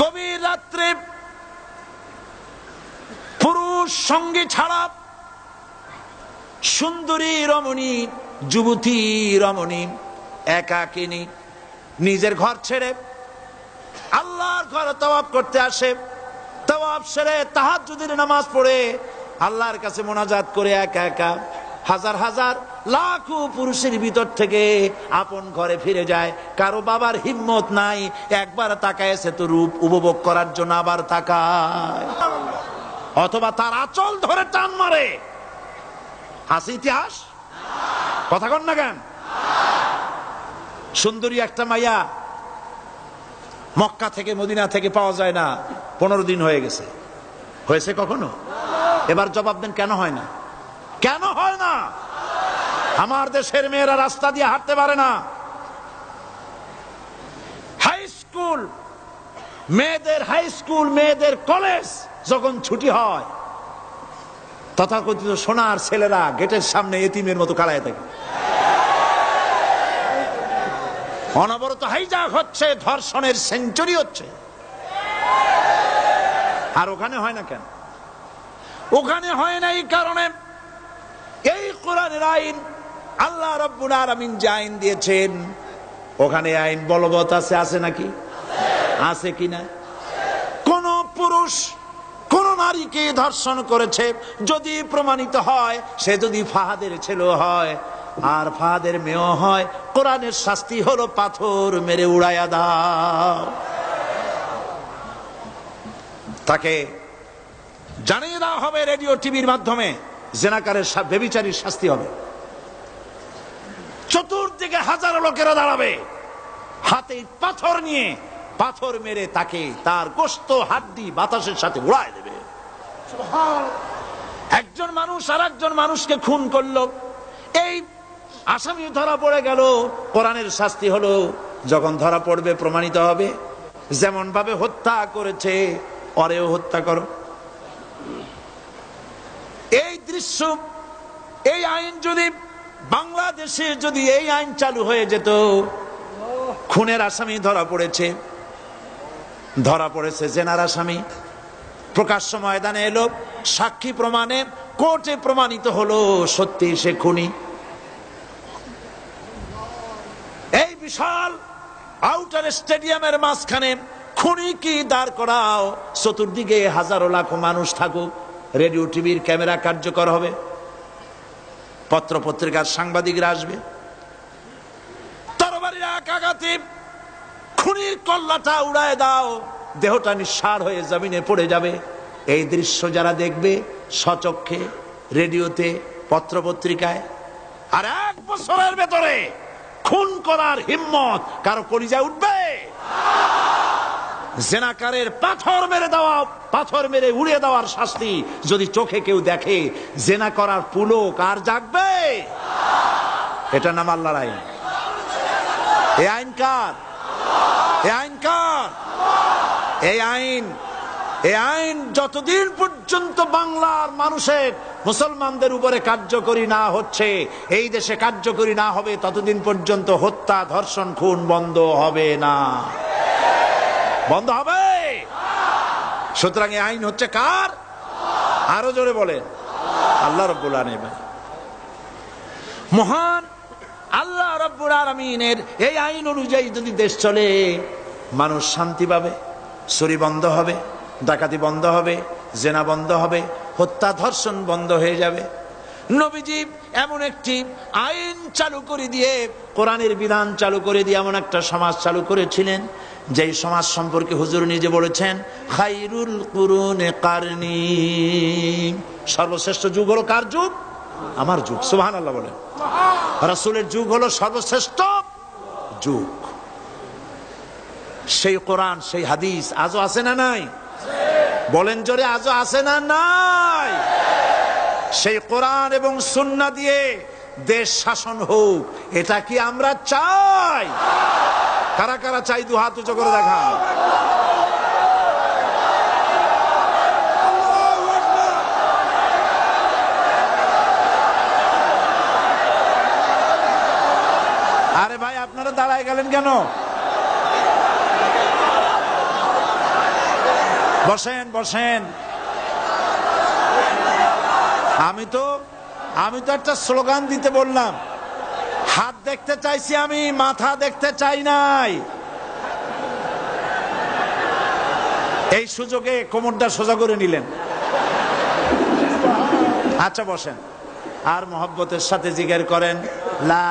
গভীর রাত্রে পুরুষ সঙ্গে ছাড়া সুন্দরী রমণী, যুবতী রমণী একাকিনী নিজের ঘর ছেড়ে আল্লাহর ঘরে তওয়াব করতে আসে। তওয়াব সেরে তাহার যদি নামাজ পড়ে আল্লাহর কাছে মোনাজাত করে একা একা, হাজার হাজার লাখো পুরুষের ভিতর থেকে আপন ঘরে ফিরে যায়। কারও বাবার হিম্মত নাই, একবার তাকায় সে তো রূপ উপভোগ করার জন্য আবার তাকায়। অথবা তার আচল ধরে টান মারে। আছে ইতিহাস? কথা কন না কেন? সুন্দরী একটা মাইয়া মক্কা থেকে মদিনা থেকে পাওয়া যায় না, পনেরো দিন হয়ে গেছে। হয়েছে কখনো? এবার জবাব দেন, কেন হয় না? কেন হয় না? আমার দেশের মেয়েরা রাস্তা দিয়ে হাঁটতে পারে না। হাই স্কুল মেয়েদের হাই স্কুল মেয়েদের কলেজ যখন ছুটি হয়, তথাকথিত সোনার ছেলেরা গেটের সামনে এতিমের মতো কালায় থাকে। অনবরত হাইজাক হচ্ছে, ধর্ষণের সেঞ্চুরি হচ্ছে। আর ওখানে হয় না কেন? ওখানে হয় না এই কারণে। এই কোরআনের আইন আল্লাহ রব্বুল আলামিন যে আইন দিয়েছেন, ওখানে আইন বলবৎ আছে আছে নাকি? আছে কিনা কোন পুরুষ কোন নারীকে ধর্ষণ করেছে, যদি প্রমাণিত হয়, সে যদি ফাহাদের ছেলে হয়, আর ফাহাদের মেয়েও হয়, কোরআনের শাস্তি হলো পাথর মেরে উড়াইয়া দাও। তাকে জানিয়ে দেওয়া হবে রেডিও টিভির মাধ্যমে, জেনাকারের বেবিচারীর শাস্তি হবে। চতুর্দিকে হাজারো লোকেরা দাঁড়াবে। হাতে পাথর নিয়ে পাথর মেরে তাকে তার গোস্ত হাড্ডি বাতাসের সাথে উড়ায় দেবে। একজন মানুষ আর একজন মানুষকে খুন করল। এই আসামি ধরা পড়ে গেল। কোরআনের শাস্তি হলো যখন ধরা পড়বে প্রমাণিত হবে। যেমন ভাবে হত্যা করেছে অরেও হত্যা করো। এই দৃশ্য এই আইন যদি বাংলাদেশে যদি এই আইন চালু হয়ে যেত, খুনের আসামি ধরা পড়েছে। ধরা পড়েছে জেনার আসামি। প্রকাশ্য ময়দানে এলো, সাক্ষী প্রমাণে, কোর্টে প্রমাণিত হলো সত্যি সে খুনি। এই বিশাল আউটার স্টেডিয়ামের মাঝখানে খুনি কি দাঁড় করাও, চতুর্দিকে হাজারো লাখো মানুষ থাকুক। রেডিও, টিভির ক্যামেরা কার্যকর হবে। পত্র পত্রিকার সাংবাদিকরা আসবে। তরবারির এক খুনির কল্লাটা উড়ায় দাও, দেহটা নিঃসার হয়ে জমিনে পড়ে যাবে। এই দৃশ্য যারা দেখবে সচক্ষে রেডিওতে পত্র পত্রিকায় আর এক বছরের ভেতরে খুন করার হিম্মত কারও কলিজায় উঠবে। জেনাকারের পাথর মেরে দেওয়া, পাথর মেরে উড়িয়ে দেওয়ার শাস্তি যদি চোখে কেউ দেখে, জেনা করার পুলক আর জাগবে? এটা নাম আল্লাহর আইন। এই আইন কার? এ আইন কার? এই আইন এই আইন যতদিন পর্যন্ত বাংলার মানুষের, মুসলমানদের উপরে কার্যকরী না হচ্ছে, এই দেশে কার্যকরী না হবে, ততদিন পর্যন্ত হত্যা, ধর্ষণ, খুন বন্ধ হবে না। বন্ধ হবে। সুতরাং এই আইন হচ্ছে কার? আরও জোরে বলে আল্লাহ রব্বুল আলমিন। মহান আল্লাহ রব্বুল আলমিনের এই আইন অনুযায়ী যদি দেশ চলে, মানুষ শান্তি পাবে, চুরি বন্ধ হবে, ডাকাতি বন্ধ হবে, জেনা বন্ধ হবে, হত্যা ধর্ষণ বন্ধ হয়ে যাবে। নবীজি এমন একটি আইন চালু করে দিয়ে, কোরআনের বিধান চালু করে দিয়ে এমন একটা সমাজ চালু করেছিলেন। যেই সমাজ সম্পর্কে হুজুর নিজে বলেছেন, খাইরুল কুরুনে সর্বশ্রেষ্ঠ যুগ হলো কার যুগ? আমার যুগ সুবহান আল্লাহ বলেন। রাসূলের যুগ হলো সর্বশ্রেষ্ঠ যুগ। সেই কোরআন, সেই হাদিস আজও আছে না নাই? বলেন জোরে, আজও আছে না নাই? সেই কোরআন এবং সুন্না দিয়ে দেশ শাসন হোক, এটা কি আমরা চাই? কারা কারা চাই দু হাত উঁচু করে দেখা আরে ভাই, আপনারা দাঁড়ায় গেলেন কেন? বসেন বসেন। আমি তো আমি তো একটা স্লোগান দিতে বললাম। হাত দেখতে চাইছি আমি, মাথা দেখতে চাই নাই। এই সুযোগে কোমরটা সোজা করে নিলেন। আচ্ছা বসেন। আর মহব্বতের সাথে জিজ্ঞের করেন, লা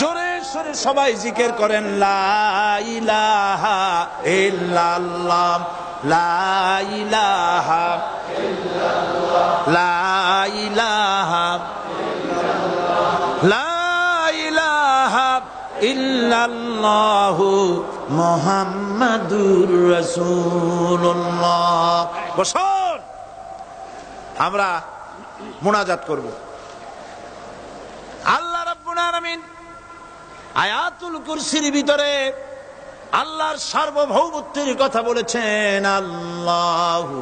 জোরে সরে সবাই জিকের করেন, লা ইলাহা ইল্লাল্লাহ, লা ইলাহা লা ইলাহা লা ইলাহা ইল্লাল্লাহু মুহাম্মাদুর রাসূলুল্লাহ। বসুন, আমরা মোনাজাত করব আল্লাহ রাব্বুল আলামিন আয়াতুল কুরসির ভিতরে আল্লাহর সার্বভৌমত্বের কথা বলেছেন, আল্লাহু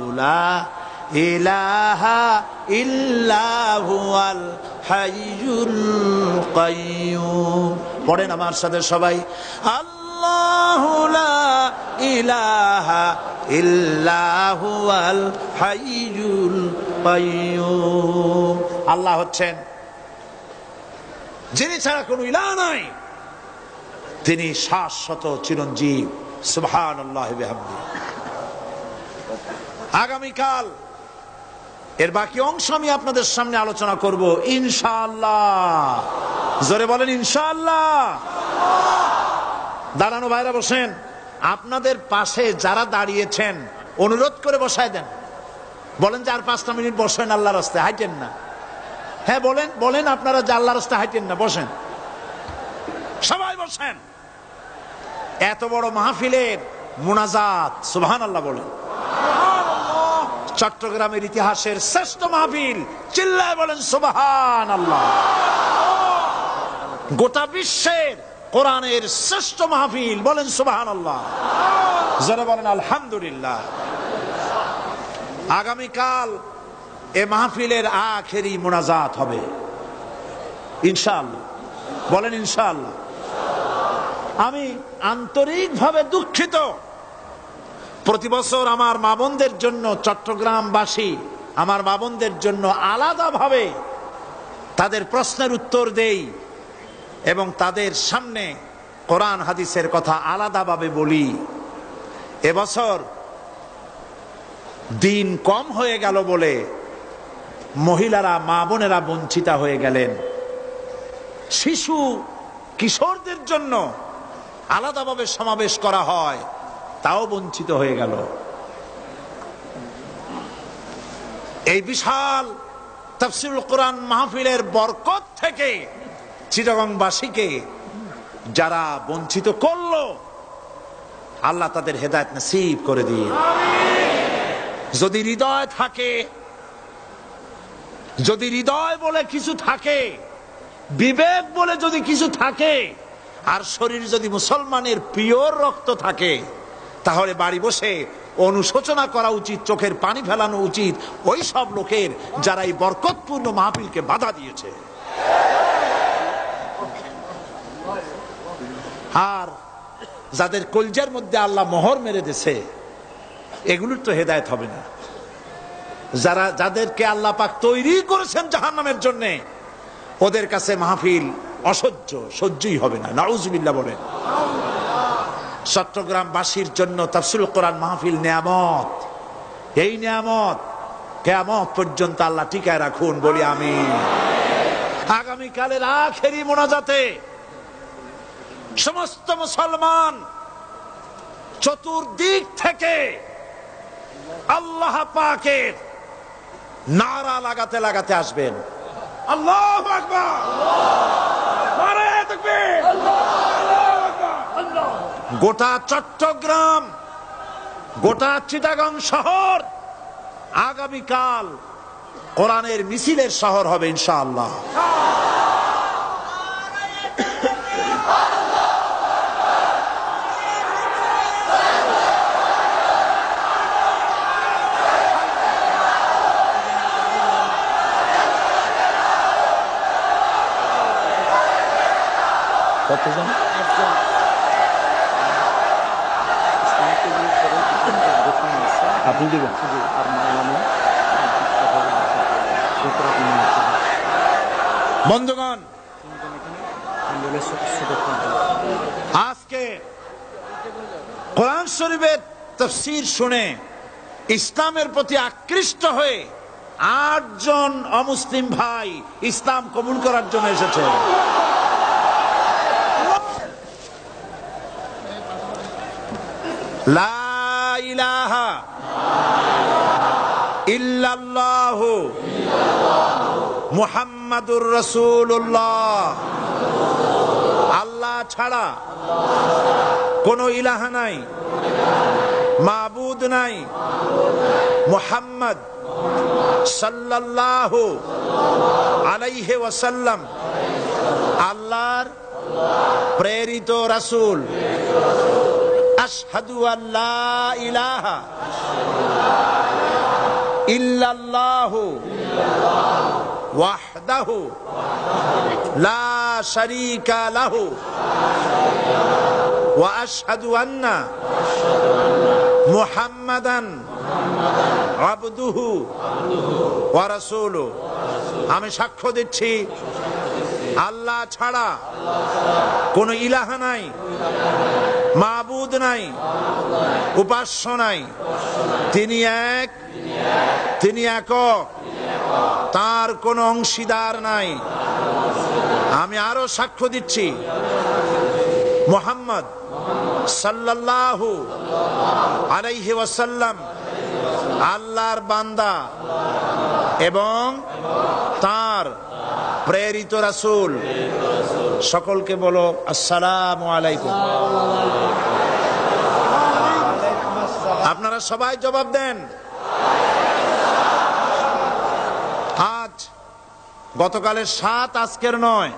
ইলাহা ইল্লাহু আল হাইয়ুল কাইয়ুম। পড়েন আমার সাথে সবাই, আল্লাহু লা ইলাহা ইল্লাহু আল হাইয়ুল কাইয়ুম। আল্লাহ হচ্ছেন, যিনি ছাড়া কোনো ইলা নাই। তিনি শাশ্বত চিরঞ্জীব। সুবহান আগামীকাল এর বাকি অংশ আমি আপনাদের সামনে আলোচনা করব। ইনশাআল্লাহ। জোরে বলেন, ইনশাআল্লাহ। দাঁড়ানো ভাইরা বসেন। আপনাদের পাশে যারা দাঁড়িয়েছেন, অনুরোধ করে বসায় দেন। বলেন যে আর পাঁচটা মিনিট বসেন আল্লাহ রাস্তায়, হাইটেন না। হ্যাঁ বলেন বলেন আপনারা যে আল্লাহ রাস্তায় হাইটেন না, বসেন। বসেন এত বড় মাহফিলের মোনাজাত সুবহান আল্লাহ বলেন চট্টগ্রামের ইতিহাসের শ্রেষ্ঠ মাহফিল চিল্লায় বলেন সুবহান আল্লাহ গোটা বিশ্বের কোরআনের শ্রেষ্ঠ মাহফিল বলেন সুবহান আল্লাহ যারা বলেন আলহামদুলিল্লাহ। আগামীকাল এ মাহফিলের আখেরি মোনাজাত হবে। ইনশাআল্লাহ। বলেন ইনশাআল্লাহ। আমি আন্তরিকভাবে দুঃখিত। প্রতি বছর আমার মা বোনদের জন্য চট্টগ্রামবাসী আমার মা বোনদের জন্য আলাদাভাবে তাদের প্রশ্নের উত্তর দেই এবং তাদের সামনে কোরআন হাদিসের কথা আলাদাভাবে বলি। এবছর দিন কম হয়ে গেল বলে মহিলারা মা বোনেরা বঞ্চিতা হয়ে গেলেন। শিশু, কিশোরদের জন্য আলাদাভাবে সমাবেশ করা হয়, তাও বঞ্চিত হয়ে গেল। এই বিশাল তফসিল কোরআন মাহফিলের বরকত থেকে চিরগংবাসীকে যারা বঞ্চিত করল, আল্লাহ তাদের হেদায়ত নসিব করে দিন যদি হৃদয় থাকে, যদি হৃদয় বলে কিছু থাকে, বিবেক বলে যদি কিছু থাকে আর শরীর যদি মুসলমানের পিওর রক্ত থাকে, তাহলে বাড়ি বসে অনুশোচনা করা উচিত, চোখের পানি ফেলানো উচিত, ওই সব লোকের যারা এই বরকতপূর্ণ মাহফিলকে বাধা দিয়েছে। আর যাদের কলজার মধ্যে আল্লাহ মোহর মেরে দিছে এগুলোর তো হেদায়ত হবে না। যারা, যাদেরকে আল্লাহ পাক তৈরি করেছেন জাহান্নামের জন্যে, ওদের কাছে মাহফিল অসহ্য, সহ্যই হবে না। নাউজুবিল্লাহ বলেন চট্টগ্রামবাসীর জন্য তাফসিল কোরআন মাহফিল নিয়ামত। এই নিয়ামত কেয়ামত পর্যন্ত আল্লাহ টিকায় রাখুন, বলি আমি আগামীকালের আখেরি মোনাজাতে সমস্ত মুসলমান চতুর্দিক থেকে আল্লাহ পাকের নারা লাগাতে লাগাতে আসবেন। আল্লাহ গোটা চট্টগ্রাম গোটা চিটাগাং শহর আগামীকাল কোরআনের মিছিলের শহর হবে ইনশাআল্লাহ। আপনি দিবেন। আর বন্ধুগণ আজকে কোরআন শরীফের তফসির শুনে ইসলামের প্রতি আকৃষ্ট হয়ে আটজন অমুসলিম ভাই ইসলাম কবুল করার জন্য এসেছে। লা ইলাহা ইল্লাল্লাহু মুহাম্মাদুর রাসূলুল্লাহ। আল্লাহ ছাড়া কোন ইলাহা নাই, মাবুদ নাই। মুহাম্মদ সাল্লাল্লাহু আলাইহি ওয়াসাল্লাম আল্লাহর প্রেরিত রাসূল। আশহাদু আল্লাহ ইলাহা ইল্লাল্লাহু ওয়াহদাহু লা শারীকা লাহু ওয়া আশহাদু আন্না মুহাম্মাদান আবদুহু ওয়া রাসূলুহু আমি সাক্ষ্য দিচ্ছি, আল্লাহ ছাড়া কোনো ইলাহা নাই। মাবুদ নাই, উপাস্য নাই। তিনি এক, তিনি একক। তার কোনো অংশীদার নাই। আমি আরও সাক্ষ্য দিচ্ছি। মোহাম্মদ সাল্লাল্লাহু আলাইহি ওয়াসাল্লাম আল্লাহর বান্দা এবং তার প্রেরিত রাসূল। সকলকে বলো, আসসালামু আলাইকুম। আপনারা সবাই জবাব দেন। আজ গতকালের সাত, আজকের নয়।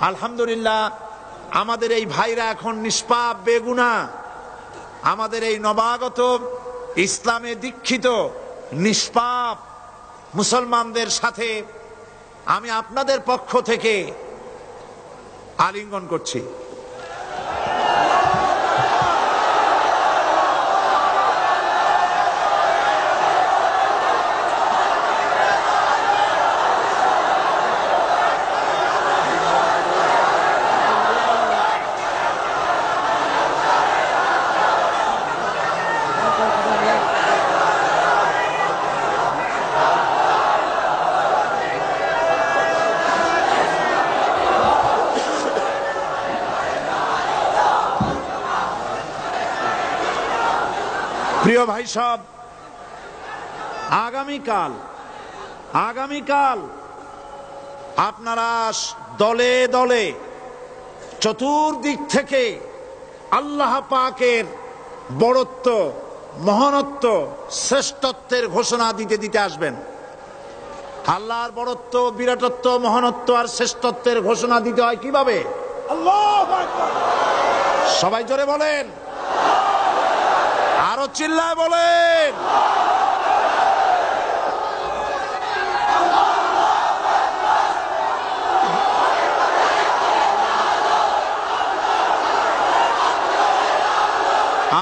আলহামদুলিল্লাহ, আমাদের এই ভাইরা এখন নিষ্পাপ, বেগুনা। আমাদের এই নবাগত, ইসলামে দীক্ষিত, নিষ্পাপ মুসলমানদের সাথে আমি আপনাদের পক্ষ থেকে আলিঙ্গন করছি। প্রিয় ভাই সব আগামীকাল আগামীকাল আপনারা দলে দলে চতুর্দিক থেকে আল্লাহ পাকের বড়ত্ব মহানত্ব শ্রেষ্ঠত্বের ঘোষণা দিতে দিতে আসবেন। আল্লাহর বড়ত্ব বিরাটত্ব মহানত্ব আর শ্রেষ্ঠত্বের ঘোষণা দিতে হয় কীভাবে? সবাই জোরে বলেন। আরও চিল্লায় বলেন।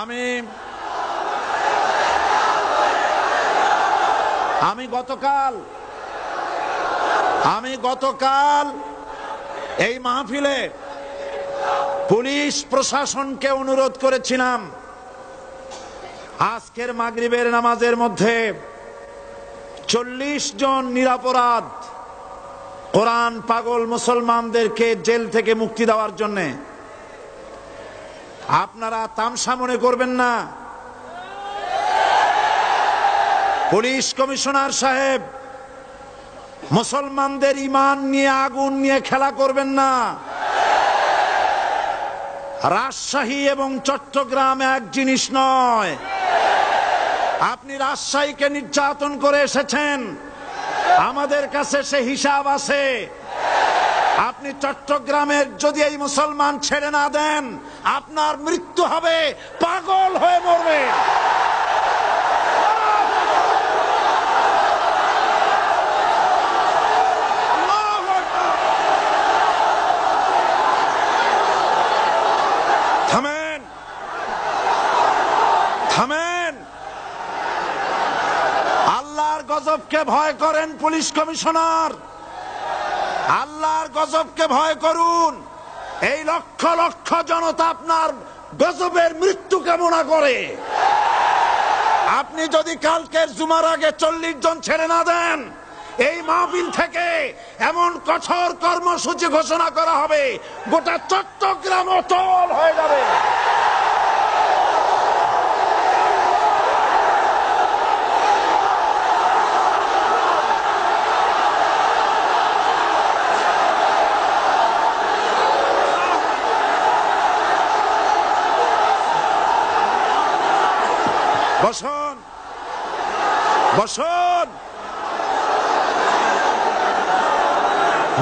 আমি আমি গতকাল আমি গতকাল এই মাহফিলে পুলিশ প্রশাসনকে অনুরোধ করেছিলাম। আজকের মাগরিবের নামাজের মধ্যে চল্লিশ জন নিরাপরাধ কোরআন পাগল মুসলমানদেরকে জেল থেকে মুক্তি দেওয়ার জন্য। আপনারা তামসা মনে করবেন না। পুলিশ কমিশনার সাহেব, মুসলমানদের ইমান নিয়ে, আগুন নিয়ে খেলা করবেন না। রাজশাহী এবং চট্টগ্রাম এক জিনিস নয়। আপনি রাজশাহীকে নির্যাতন করে এসেছেন। আমাদের কাছে সে হিসাব আছে। আপনি চট্টগ্রামের যদি এই মুসলমান ছেড়ে না দেন, আপনার মৃত্যু হবে, পাগল হয়ে মরবে। গজবকে ভয় করেন পুলিশ কমিশনার। আল্লাহর গজবকে ভয় করুন। এই লক্ষ লক্ষ জনতা আপনার গজবের মৃত্যু কামনা করে। আপনি যদি কালকের জুমার আগে চল্লিশ জন ছেড়ে না দেন, এই মাহফিল থেকে এমন কঠোর কর্মসূচি ঘোষণা করা হবে, গোটা চট্টগ্রাম অচল হয়ে যাবে বসুন বসুন।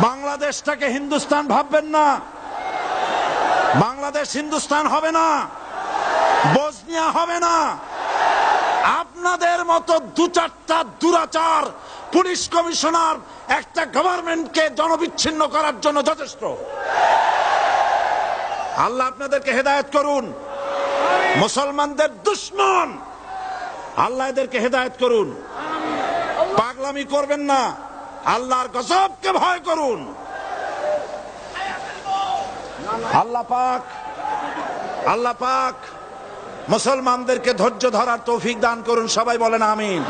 বাংলাদেশটাকে হিন্দুস্তান ভাববেন না। বাংলাদেশ হিন্দুস্তান হবে না। বসনিয়া হবে না। আপনাদের মতো দু চারটা দুরাচার পুলিশ কমিশনার একটা গভর্নমেন্টকে জনবিচ্ছিন্ন করার জন্য যথেষ্ট। আল্লাহ আপনাদেরকে হেদায়ত করুন। মুসলমানদের দুশ্মন। আল্লাহ এদেরকে হেদায়েত করুন। পাগলামি করবেন না। আল্লাহর গজবকে ভয় করুন। আল্লাহ পাক আল্লাহ পাক, মুসলমানদেরকে ধৈর্য ধরার তৌফিক দান করুন, সবাই বলেন আমিন।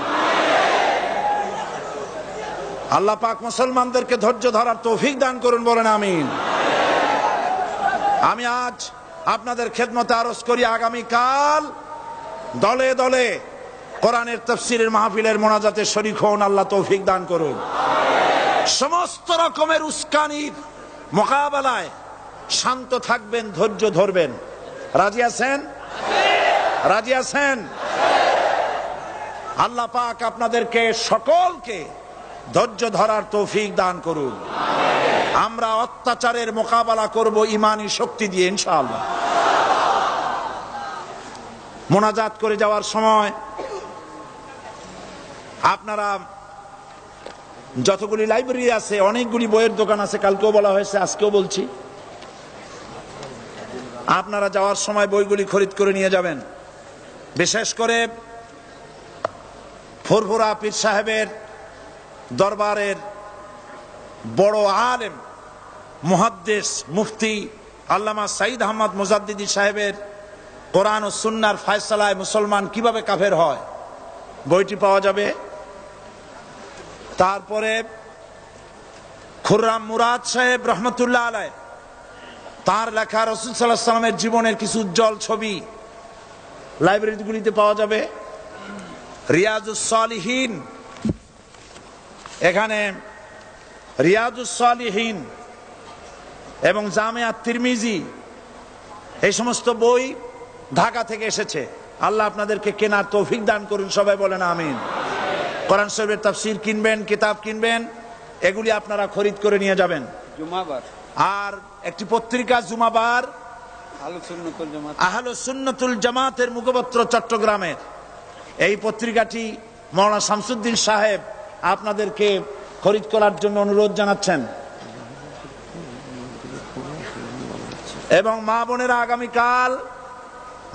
আল্লাহ পাক মুসলমানদেরকে ধৈর্য ধরার তৌফিক দান করুন, বলেন আমিন। আমি আজ আপনাদের খেদমতে আরজ করি, আগামীকাল দলে দলে কোরআনের তফসিরের মাহফিলের মোনাজাতে শরিক হন, আল্লাহ তৌফিক দান করুন। সমস্ত রকমের উস্কানির মোকাবেলায় শান্ত থাকবেন, ধৈর্য ধরবেন। রাজি আছেন? রাজি আছেন? আল্লাহ পাক আপনাদেরকে সকলকে ধৈর্য ধরার তৌফিক দান করুন। আমরা অত্যাচারের মোকাবেলা করব ইমানি শক্তি দিয়ে, ইনশাআল্লাহ। মোনাজাত করে যাওয়ার সময় আপনারা যতগুলি লাইব্রেরি আছে, অনেকগুলি বইয়ের দোকান আছে, কালকেও বলা হয়েছে, আজকেও বলছি। আপনারা যাওয়ার সময় বইগুলি খরিদ করে নিয়ে যাবেন। বিশেষ করে ফুরফুরা পীর সাহেবের দরবারের বড় আলেম মুহাদ্দেশ মুফতি আল্লামা সাইদ আহমদ মুজাদ্দিদি সাহেবের কোরআন ও সুন্নার ফায়সালায় মুসলমান কীভাবে কাফের হয়, বইটি পাওয়া যাবে। তারপরে খুররাম মুরাদ সাহেব রহমতুল্লাহ আলাই তার লেখা রসুল সাল্লাহ সাল্লামের জীবনের কিছু উজ্জ্বল ছবি লাইব্রেরিগুলিতে পাওয়া যাবে। রিয়াজুসলিহীন এখানে রিয়াজুসলিহীন এবং জামিয়া তিরমিজি, এই সমস্ত বই ঢাকা থেকে এসেছে। আল্লাহ আপনাদেরকে কেনার তৌফিক দান করুন, সবাই বলেন আমিন। কোরআন শরীফের তাফসির কিনবেন কিতাব কিনবেন এগুলি আপনারা খরিদ করে নিয়ে যাবেন। আর একটি পত্রিকা জুমাবার আহল সুন্নতুল জামাতের মুখপত্র চট্টগ্রামের। এই পত্রিকাটি মৌলানা শামসুদ্দিন সাহেব আপনাদেরকে খরিদ করার জন্য অনুরোধ জানাচ্ছেন। এবং মা বোনেরা আগামীকাল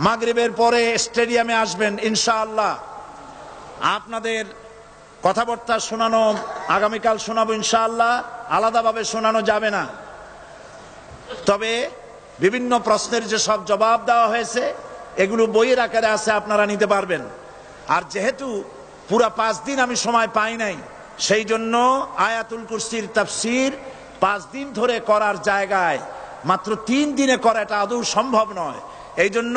মাগরিবের পরে স্টেডিয়ামে আসবেন ইনশাআল্লাহ। আপনাদের কথাবার্তা শোনানো, আগামীকাল শোনাবো ইনশাআল্লাহ, আলাদাভাবে শোনানো যাবে না। তবে বিভিন্ন প্রশ্নের যে সব জবাব দেওয়া হয়েছে, এগুলো বইয়ের আকারে আছে, আপনারা নিতে পারবেন। আর যেহেতু পুরা পাঁচ দিন আমি সময় পাই নাই, সেই জন্য আয়াতুল কুরসির তাফসির পাঁচ দিন ধরে করার জায়গায় মাত্র তিন দিনে করা এটা আদৌ সম্ভব নয়। এই জন্য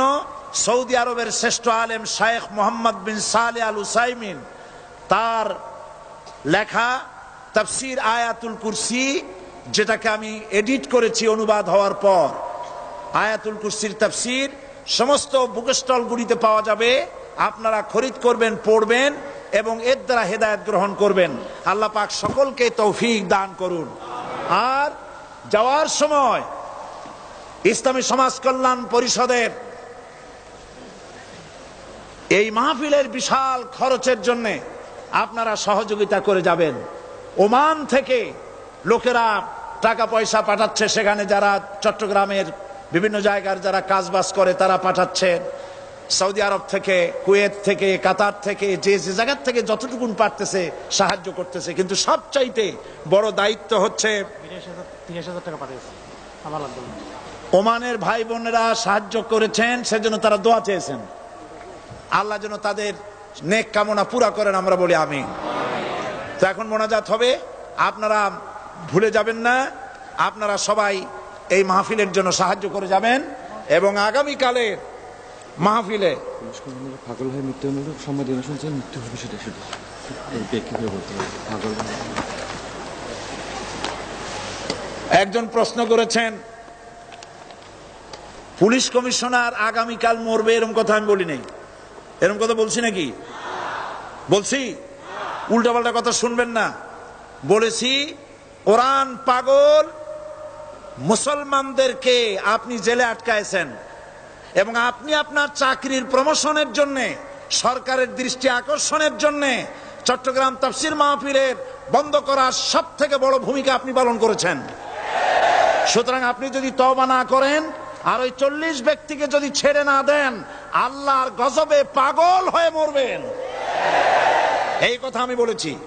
সৌদি আরবের শ্রেষ্ঠ আলেম শায়েখ মোহাম্মদ বিন সালে আল উসাইমিন তার লেখা তাফসির আয়াতুল কুরসি, যেটাকে আমি এডিট করেছি অনুবাদ হওয়ার পর। আয়াতুল কুরসির তাফসির সমস্ত বুক স্টলগুলিতে পাওয়া যাবে, আপনারা খরিদ করবেন, পড়বেন, এবং এর দ্বারা হেদায়ত গ্রহণ করবেন। আল্লাহ পাক সকলকে তৌফিক দান করুন। আর যাওয়ার সময় ইসলামী সমাজ কল্যাণ পরিষদের এই মাহফিলের বিশাল খরচের জন্য আপনারা সহযোগিতা করে যাবেন। ওমান থেকে লোকেরা টাকা পয়সা পাঠাচ্ছে সেখানে যারা চট্টগ্রামের বিভিন্ন জায়গার যারা কাজবাজ করে তারা পাঠাচ্ছে। সৌদি আরব থেকে কুয়েত থেকে কাতার থেকে যে যে জায়গার থেকে যতটুকুন পারতেছে সাহায্য করতেছে। কিন্তু সবচাইতে বড় দায়িত্ব হচ্ছে। ওমানের ভাই বোনেরা সাহায্য করেছেন সেজন্য তারা দোয়া চেয়েছেন। আল্লাহ যেন তাদের নেক কামনা পুরা করেন আমরা বলি আমি তো এখন মোনাজাত হবে। আপনারা ভুলে যাবেন না আপনারা সবাই এই মাহফিলের জন্য সাহায্য করে যাবেন এবং আগামীকালে মাহফিলে মৃত্যু মৃত্যু হবে সেটা সেটা। একজন প্রশ্ন করেছেন পুলিশ কমিশনার আগামীকাল মরবে? এরকম কথা আমি বলি নাই। এরকম কথা বলছি নাকি? বলছি? উল্টাপাল্টা কথা শুনবেন না। বলেছি, কোরআন পাগল, মুসলমানদেরকে আপনি জেলে আটকায়ছেন এবং আপনি আপনার চাকরির প্রমোশনের জন্য, সরকারের দৃষ্টি আকর্ষণের জন্য, চট্টগ্রাম তাফসির মাহফিলের বন্ধ করার সব থেকে বড় ভূমিকা আপনি পালন করেছেন। সুতরাং আপনি যদি তবা না করেন, আর ওই চল্লিশ ব্যক্তিকে যদি ছেড়ে না দেন আল্লাহর গজবে পাগল হয়ে মরবেন। এই কথা আমি বলেছি।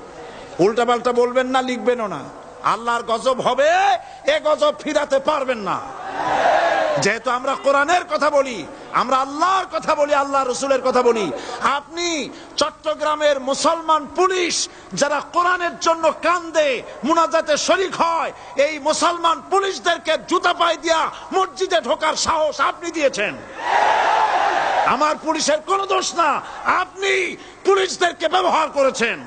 উল্টা পাল্টা বলবেন না, লিখবেনও না। আল্লাহর গজব হবে, এ গজব ফিরাতে পারবেন না। যেহেতু আমরা কোরআনের কথা বলি, আমরা আল্লাহর কথা বলি, আল্লাহ রসুলের কথা বলি। আপনি চট্টগ্রামের মুসলমান পুলিশ যারা কোরআনের জন্য কান্দে, মুনাজাতে শরিক হয়, এই মুসলমান পুলিশদেরকে জুতা পায়ে দিয়া মসজিদে ঢোকার সাহস আপনি দিয়েছেন। আমার পুলিশের কোনো দোষ না। আপনি পুলিশদেরকে ব্যবহার করেছেন।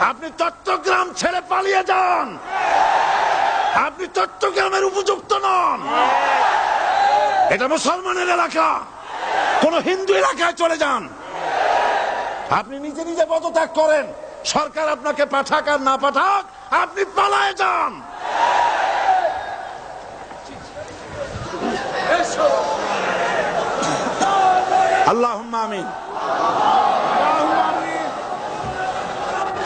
আপনি চট্টগ্রাম ছেড়ে পালিয়ে যান। আপনি চট্টগ্রামের উপযুক্ত নন। এটা মুসলমানের এলাকা। কোন হিন্দু এলাকায় চলে যান। আপনি নিজে নিজে পদত্যাগ করেন। সরকার আপনাকে পাঠাক আর না পাঠাক, আপনি পালায় যান। আল্লাহ আমিন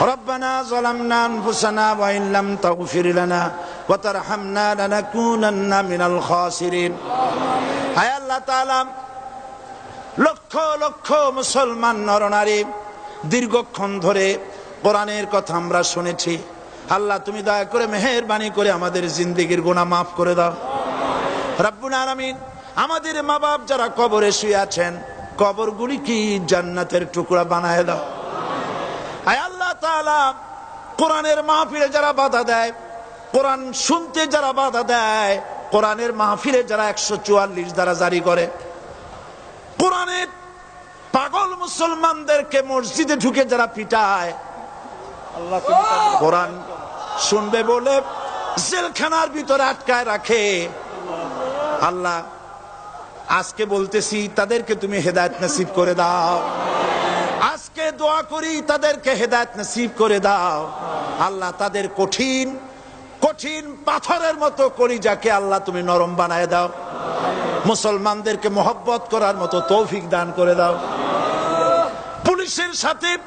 ربنا ظلمنا انفسنا وان لم تغفر لنا وترحمنا لنكونن من الخاسرين হায় আল্লাহ তাআলা লক্ষ লক্ষ মুসলমান নরনারী দীর্ঘক্ষণ ধরে কোরআনের কথা আমরা শুনেছি আল্লাহ তুমি দয়া করে মেহেরবানি করে আমাদের জিন্দিগির গুনাহ মাফ করে দাও রব্বুল আলামিন আমাদের মা বাপ যারা কবরে শুয়ে আছেন কবরগুলি কি জান্নাতের টুকরা বানায় দাও। আয় আল্লাহ তাআলা, কোরআনের মাহফিলে যারা বাধা দেয়, কোরআন শুনতে যারা বাধা দেয়, কোরআনের মাহফিলে যারা একশো চুয়াল্লিশ দ্বারা জারি করে, কোরআনের পাগল মুসলমানদেরকে মসজিদে ঢুকে যারা পিটায়, কোরআন শুনবে বলে জেলখানার ভিতরে আটকায় রাখে। আল্লাহ আজকে বলতেছি, তাদেরকে তুমি হেদায়ত নসিব করে দাও। আজকে দোয়া করি, তাদেরকে হেদায়ত নসিব করে দাও। আল্লাহ তাদের কঠিন কঠিন পাথরের মতো কলিজাকে আল্লাহ তুমি নরম বানায় দাও। মুসলমানদেরকে মোহব্বত করার মতো তৌফিক দান করে দাও। পুলিশের সাথে,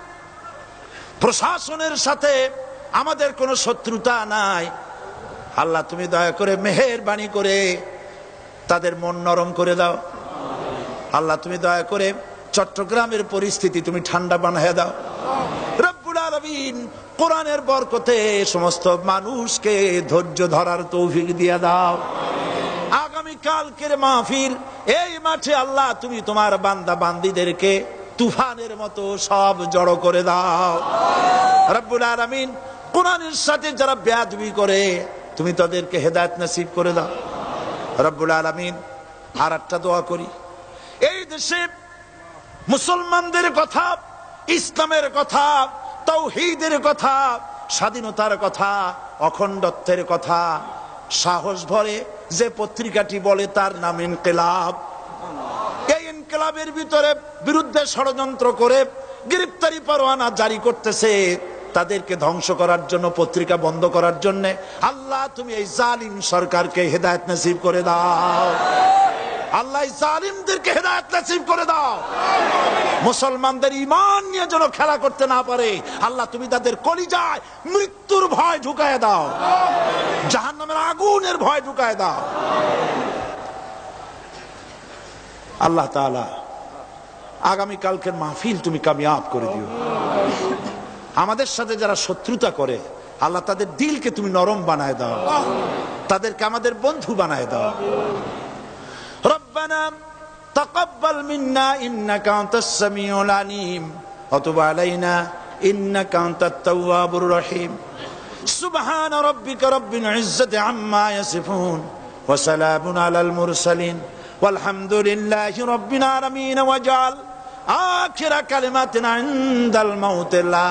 প্রশাসনের সাথে আমাদের কোনো শত্রুতা নাই। আল্লাহ তুমি দয়া করে মেহেরবানি করে তাদের মন নরম করে দাও। আল্লাহ, তুমি দয়া করে চট্টগ্রামের পরিস্থিতি তুমি ঠান্ডা বানায় দাও। কোরআনের বরকতে সমস্ত মানুষকে ধৈর্য ধরার তৌফিক দিয়ে দাও। আগামী কালকের মাহফিল, এই মাঠে আল্লাহ তুমি তোমার বান্দা বান্দিদেরকে তুফানের মতো সব জড়ো করে দাও। রব্বুল আলামিন কোরআনের সাথে যারা বেয়াদবি করে, তুমি তাদেরকে হেদায়েত নসিব করে দাও। রব্বুল আলামিন আর একটা দোয়া করি। এই দেশে মুসলমানদের কথা, ইসলামের কথা, তৌহিদের কথা, স্বাধীনতার কথা, অখণ্ডত্বের কথা, সাহস ভরে যে পত্রিকাটি বলে তার নাম ইনকেলাব। এই ইনকেলাবের ভিতরে বিরুদ্ধে ষড়যন্ত্র করে গ্রেপ্তারি পরোয়ানা জারি করতেছে। তাদেরকে ধ্বংস করার জন্য, পত্রিকা বন্ধ করার জন্য। আল্লাহ, তুমি এই জালিম সরকারকে হেদায়ত নসিব করে দাও। আল্লাহ জালিমদেরকে হেদায়ত নসিব করে দাও। মুসলমানদের ইমান নিয়ে যেন খেলা করতে না পারে, আল্লাহ, তুমি তাদের কলিজায় মৃত্যুর ভয় ঢুকায় দাও। জাহান্নামের আগুনের ভয় ঢুকায় দাও। আল্লাহ তাআলা আগামী কালকের মাহফিল তুমি কামিয়াব করে দিও। আমাদের সাথে যারা শত্রুতা করে আল্লাহ তাদের দিলকে তুমি নরম বানায় দাও তাদেরকে আমাদের বন্ধু বানায় দাও ربنا تقبل منا انك انت السميع العليم وتب علينا انك انت التواب الرحيم سبحان ربك رب العزه عما يصفون وسلام على المرسلين والحمد لله رب العالمين واجعل آخر كلماتنا عند الموت لا